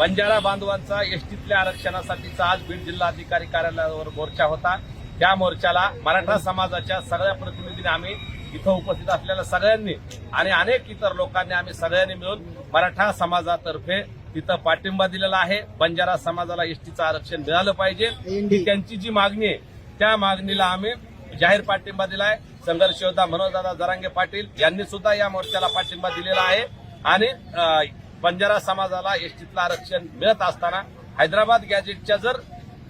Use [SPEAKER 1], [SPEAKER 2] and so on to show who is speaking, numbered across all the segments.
[SPEAKER 1] बंजारा बांधवांचा एसटीतल्या आरक्षणासाठीचा आज बीड जिल्हाधिकारी कार्यालयावर मोर्चा होता. त्या मोर्चाला मराठा समाजाच्या सगळ्या प्रतिनिधींनी आम्ही इथं उपस्थित असलेल्या सगळ्यांनी आणि अनेक इतर लोकांनी आम्ही सगळ्यांनी मिळून मराठा समाजातर्फे तिथं पाठिंबा दिलेला आहे. बंजारा समाजाला एसटीचं आरक्षण मिळालं पाहिजे. ही त्यांची जी मागणी आहे त्या मागणीला आम्ही जाहीर पाठिंबा दिलाय. संघर्ष योद्धा मनोजदादा जरांगे पाटील यांनी सुद्धा या मोर्चाला पाठिंबा दिलेला आहे. आणि बंजारा समाजाला एसटीतलं आरक्षण मिळत असताना हैदराबाद गॅजेटच्या जर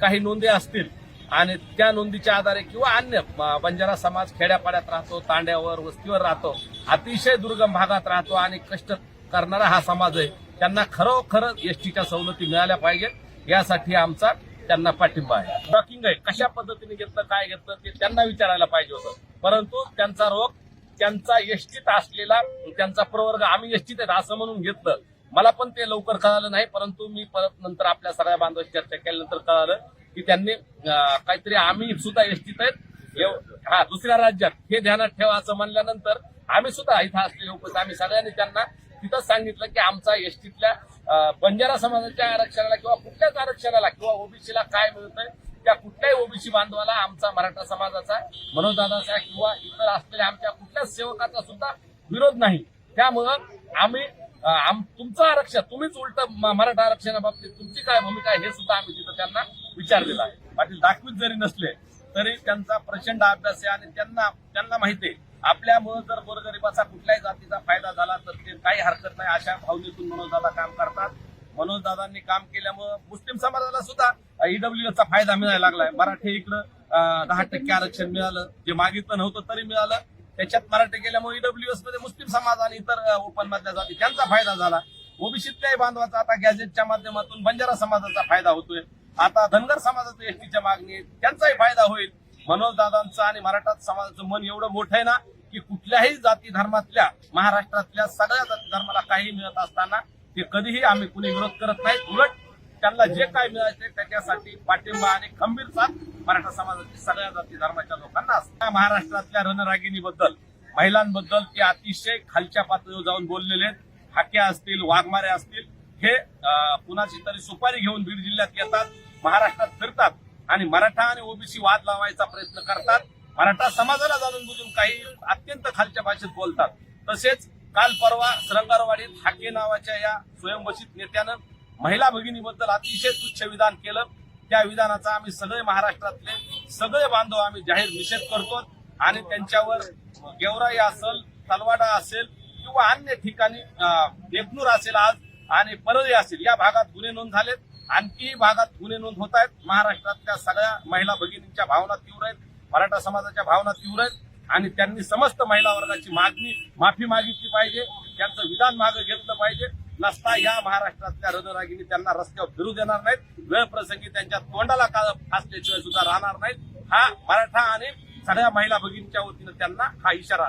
[SPEAKER 1] काही नोंदी असतील आणि त्या नोंदीच्या आधारे किंवा अन्य बंजारा समाज खेड्यापाड्यात राहतो तांड्यावर वस्तीवर राहतो अतिशय दुर्गम भागात राहतो आणि कष्ट करणारा हा समाज आहे त्यांना खरोखर एसटीच्या सवलती मिळाल्या पाहिजेत. यासाठी आमचा त्यांना पाठिंबा आहे. ट्रॅकिंग आहे. कशा पद्धतीने घेतलं काय घेतलं ते त्यांना विचारायला पाहिजे होतं. परंतु त्यांचा रोग त्यांचा एसटीत असलेला त्यांचा प्रवर्ग आम्ही एसटीत आहेत असं म्हणून घेतलं. मला पण ते लवकर कळालं नाही परंतु मी परत नंतर आपल्या सगळ्या बांधवांशी चर्चा केल्यानंतर कळालं की त्यांनी काहीतरी आम्ही सुद्धा एसटीत आहेत. हा दुसऱ्या राज्यात. हे ध्यानात ठेवा असं म्हणल्यानंतर आम्ही सुद्धा इथं असलेले उपस्थित आम्ही सगळ्यांनी त्यांना तिथंच सांगितलं की आमचा एसटीतल्या बंजारा समाजाच्या आरक्षणाला किंवा कुठल्याच आरक्षणाला किंवा ओबीसीला काय मिळतंय त्या कुठल्याही ओबीसी बांधवाला आमचा मराठा समाजाचा मनोजदादाचा किंवा इतर असलेल्या आमच्या कुठल्याच सेवकाचा सुद्धा विरोध नाही. त्यामुळं आम्ही आम- तुमचं आरक्षण तुम्हीच उलट मराठा आरक्षणाबाबतीत तुमची काय भूमिका आहे हे सुद्धा आम्ही तिथं त्यांना विचारलेलं आहे. पाटील दाखवीत जरी नसले तरी त्यांचा प्रचंड अभ्यास आहे आणि त्यांना त्यांना माहिती आहे. आपल्यामुळं जर गोरगरिबाचा कुठल्याही जातीचा फायदा झाला तर ते काही हरकत नाही. अशा भावनेतून मनोजदादा काम करतात. मनोजदादांनी काम केल्यामुळं मुस्लिम समाजाला सुद्धा ईडब्ल्यू चा फायदा मिळायला लागलाय. मराठी इकडं दहा टक्के आरक्षण मिळालं. जे मागितलं नव्हतं तरी मिळालं. त्याच्यात मराठी गेल्यामुळे ईडब्ल्यूएसमध्ये मुस्लिम समाज आणि इतर ओपन मधल्या जाती त्यांचा फायदा झाला. ओबीसीतल्याही बांधवाचा आता गॅजेटच्या माध्यमातून बंजारा समाजाचा फायदा होतोय. आता धनगर समाजाचं एसटीच्या मागणी त्यांचाही फायदा होईल. मनोज दादांचं आणि मराठा समाजाचं मन एवढं मोठं आहे ना की कुठल्याही जाती धर्मातल्या महाराष्ट्रातल्या सगळ्या जाती धर्माला काही मिळत असताना ते कधीही आम्ही कुणी विरोध करत नाही. उलट त्यांना जे काय मिळायचे त्याच्यासाठी पाठिंबा आणि खंबीर साथ मराठा समाजातील सगळ्या जाती धर्माच्या लोकांना असतो. महाराष्ट्रातल्या रणरागिणीबद्दल महिलांबद्दल ते अतिशय खालच्या पातळीवर जाऊन बोललेले आहेत. हाक्या असतील वाघमारे असतील हे कुणाची तरी सुपारी घेऊन बीड जिल्ह्यात येतात महाराष्ट्रात फिरतात आणि मराठा आणि ओबीसी वाद लावायचा प्रयत्न करतात. मराठा समाजाला जाणून बुजून काही अत्यंत खालच्या भाषेत बोलतात. तसेच काल परवा श्रंगारवाडीत हाके नावाच्या या स्वयंघोषित नेत्यानं महिला भगिनीबद्दल अतिशय तुच्छ विधान केलं. त्या विधानाचा आम्ही सगळे महाराष्ट्रातले सगळे बांधव आम्ही जाहीर निषेध करतो आणि त्यांच्यावर गेवराई असेल तलवाडा असेल किंवा अन्य ठिकाणी देगनूर असेल आज आणि परळी असेल या भागात गुन्हे नोंद झालेत. आणखी भागात गुन्हे नोंद होत आहेत. महाराष्ट्रातल्या सगळ्या महिला भगिनींच्या भावना तीव्र आहेत. मराठा समाजाच्या भावना तीव्र आहेत. आणि त्यांनी समस्त महिला वर्गाची मागणी माफी मागितली पाहिजे. त्यांचं विधान मागं घेतलं पाहिजे. नसता या महाराष्ट्रातल्या रणरागिनी त्यांना रस्त्यावर फिरू देणार नाहीत. वेळ प्रसंगी त्यांच्या तोंडाला काळ फासल्याशिवाय सुद्धा राहणार नाहीत. हा मराठा आणि सगळ्या महिला भगिनीच्या वतीनं त्यांना हा इशारा